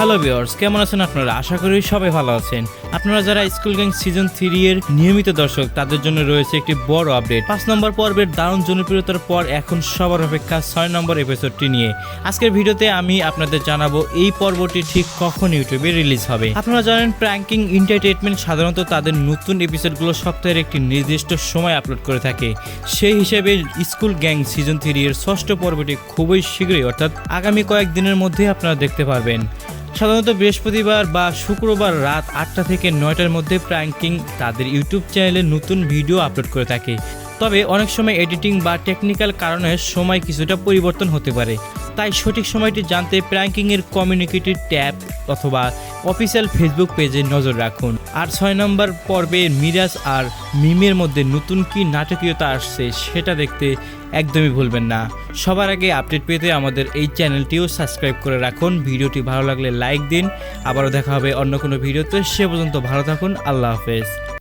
Hello viewers কেমন আছেন আপনারা? আশা করি সবাই ভালো আছেন। আপনারা যারা স্কুল গ্যাং সিজন থ্রি এর নিয়মিত দর্শক, তাদের জন্য রয়েছে একটি বড় আপডেট। পাঁচ নম্বর পর্বের দারুণ জনপ্রিয়তার পর এখন সবার অপেক্ষা ছয় নম্বর এপিসোডটি নিয়ে। আজকের ভিডিওতে আমি আপনাদের জানাব এই পর্বটি ঠিক কখন ইউটিউবে রিলিজ হবে। আপনারা জানেন, প্র্যাঙ্কিং এন্টারটেনমেন্ট সাধারণত তাদের নতুন এপিসোডগুলো সপ্তাহের একটি নির্দিষ্ট সময় আপলোড করে থাকে। সেই হিসেবে স্কুল গ্যাং সিজন থ্রি এর ষষ্ঠ পর্বটি খুবই শীঘ্রই, অর্থাৎ আগামী কয়েকদিনের মধ্যেই আপনারা দেখতে পারবেন। সাধারণত বৃহস্পতিবার বা শুক্রবার রাত আটটা থেকে নয়টার মধ্যে প্র্যাঙ্কিং তাদের ইউটিউব চ্যানেলে নতুন ভিডিও আপলোড করে থাকে। তবে অনেক সময় এডিটিং বা টেকনিক্যাল কারণে সময় কিছুটা পরিবর্তন হতে পারে। তাই সঠিক সময়টি জানতে প্র্যাঙ্কিংয়ের কমিউনিকেটিভ ট্যাব অথবা অফিসিয়াল ফেসবুক পেজে নজর রাখুন। আর ছয় নম্বর পর্বে মিরাজ আর মিমের মধ্যে নতুন কি নাটকীয়তা আসছে সেটা দেখতে একদমই ভুলবেন না। সবার আগে আপডেট পেতে আমাদের এই চ্যানেলটিও সাবস্ক্রাইব করে রাখুন। ভিডিওটি ভালো লাগলে লাইক দিন। আবারও দেখা হবে অন্য কোনো ভিডিওতে। সে পর্যন্ত ভালো থাকুন। আল্লাহ হাফেজ।